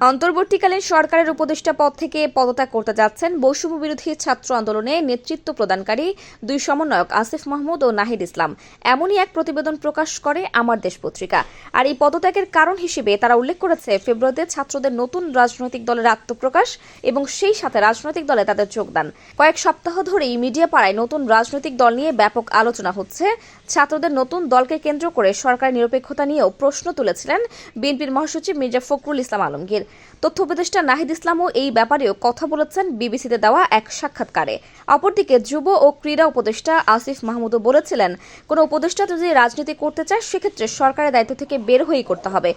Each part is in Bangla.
অন্তর্বর্তীকালীন সরকারের উপদেষ্টা পদ থেকে পদত্যাগ করতে যাচ্ছেন বৈষম্য বিরোধী ছাত্র আন্দোলনে নেতৃত্ব প্রদানকারী দুই সমন্বয়ক আসিফ মাহমুদ ও নাহিদ ইসলাম। এমনই এক প্রতিবেদন প্রকাশ করে আমার দেশ পত্রিকা। আর এই পদত্যাগের কারণ হিসেবে তারা উল্লেখ করেছে, ফেব্রুয়ারিতে ছাত্রদের নতুন রাজনৈতিক দলের আত্মপ্রকাশ এবং সেই সাথে রাজনৈতিক দলে তাদের যোগদান। কয়েক সপ্তাহ ধরেই মিডিয়া পাড়ায় নতুন রাজনৈতিক দল নিয়ে ব্যাপক আলোচনা হচ্ছে। ছাত্রদের নতুন দলকে কেন্দ্র করে সরকার নিরপেক্ষতা নিয়েও প্রশ্ন তুলেছিলেন বিএনপির মহাসচিব মির্জা ফখরুল ইসলাম আলমগীর। তথ্য উপদেষ্টা নাহিদ ইসলামও এই ব্যাপারেও কথা বলেছেন বিবিসিতে দেওয়া এক সাক্ষাৎকারে। অপরদিকে যুব ও ক্রীড়া উপদেষ্টা আসিফ মাহমুদও বলেছিলেন, কোনো উপদেষ্টা যদি রাজনীতি করতে চায়, সেক্ষেত্রে সরকারের দায়িত্ব থেকে বের হয়েই করতে হবে।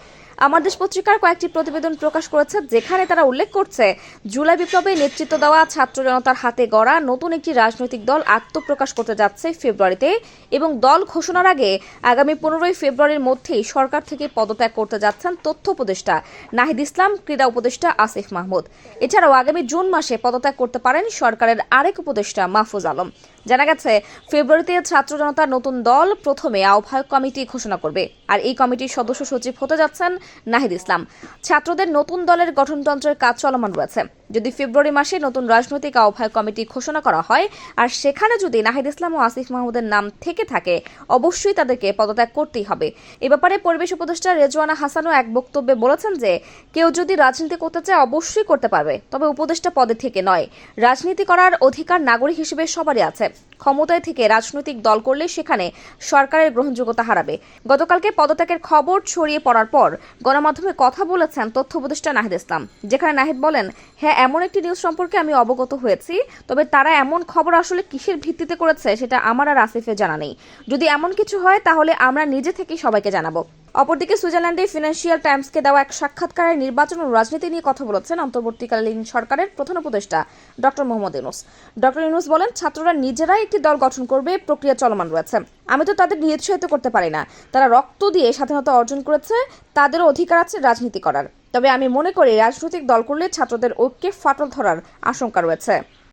আমার দেশ পত্রিকার কয়েকটি প্রতিবেদন প্রকাশ করেছে, যেখানে তারা উল্লেখ করছে, জুলাই বিপ্লবে নেতৃত্ব দেওয়া ছাত্র জনতার হাতে গড়া নতুন একটি রাজনৈতিক দল আত্মপ্রকাশ করতে যাচ্ছে ফেব্রুয়ারিতে এবং দল ঘোষণার আগে আগামী পনেরোই ফেব্রুয়ারির মধ্যেই সরকার থেকে পদত্যাগ করতে যাচ্ছেন তথ্য উপদেষ্টা নাহিদ ইসলাম, ক্রীড়া উপদেষ্টা আসিফ মাহমুদ। এছাড়াও আগামী জুন মাসে পদত্যাগ করতে পারেন সরকারের আরেক উপদেষ্টা মাহফুজ আলম। জানা গেছে, ফেব্রুয়ারিতে ছাত্র জনতার নতুন দল প্রথমে আহ্বায়ক কমিটি ঘোষণা করবে, আর এই কমিটির সদস্য সচিব হতে যাচ্ছেন নাহিদ ইসলাম। ছাত্রদের নতুন দলের গঠনতন্ত্রের কাজ চলমান রয়েছে। যদি ফেব্রুয়ারি মাসে নতুন রাজনৈতিক আহ্বায়ক কমিটি ঘোষণা করা হয়, আর সেখানে যদি নাহিদ ইসলাম ও আসিফ মাহমুদের নাম থেকে থাকে, অবশ্যই তাদেরকে পদত্যাগ করতেই হবে। এ ব্যাপারে পরিবেশ উপদেষ্টা রেজওয়ানা হাসানও এক বক্তব্যে বলেছেন যে, কেউ যদি রাজনীতি করতে চায় অবশ্যই করতে পারবে, তবে উপদেষ্টা পদে থেকে নয়। রাজনীতি করার অধিকার নাগরিক হিসেবে সবারই আছে। ক্ষমতায় থেকে রাজনৈতিক দল করলে সেখানে সরকারের গ্রহণযোগ্যতা হারাবে। গতকালকে পদত্যাগের খবর ছড়িয়ে পড়ার পর গণমাধ্যমে কথা বলেছেন তথ্য উপদেষ্টা নাহিদ ইসলাম, যেখানে নাহিদ বলেন হ্যাঁ এমন একটি নিউজ সম্পর্কে আমি অবগত হয়েছি, তবে তারা এমন খবর আসলে কিসের ভিত্তিতে করেছে সেটা আমার আর আসিফের জানা নেই। যদি এমন কিছু হয়, তাহলে আমরা নিজে থেকেই সবাইকে জানাব। অপরদিকে সুইজারল্যান্ডে ফিনান্সিয়াল টাইমসকে দেওয়া এক সাক্ষাৎকারে নির্বাচন ও রাজনীতি নিয়ে কথা বলেছেন অন্তর্বর্তীকালীন সরকারের প্রধান উপদেষ্টা ডক্টর মোহাম্মদ ইউনুস। ডক্টর ইউনুস বলেন, ছাত্ররা নিজেরাই একটি দল গঠন করবে, প্রক্রিয়া চলমান রয়েছে। আমি তো তাদের নিরুৎসাহিত করতে পারি না। তারা রক্ত দিয়ে স্বাধীনতা অর্জন করেছে তাদেরও অধিকার আছে রাজনীতি করার। তবে আমি মনে করি, রাজনৈতিক দল করলে ছাত্রদের ঐক্যে ফাটল ধরার আশঙ্কা রয়েছে।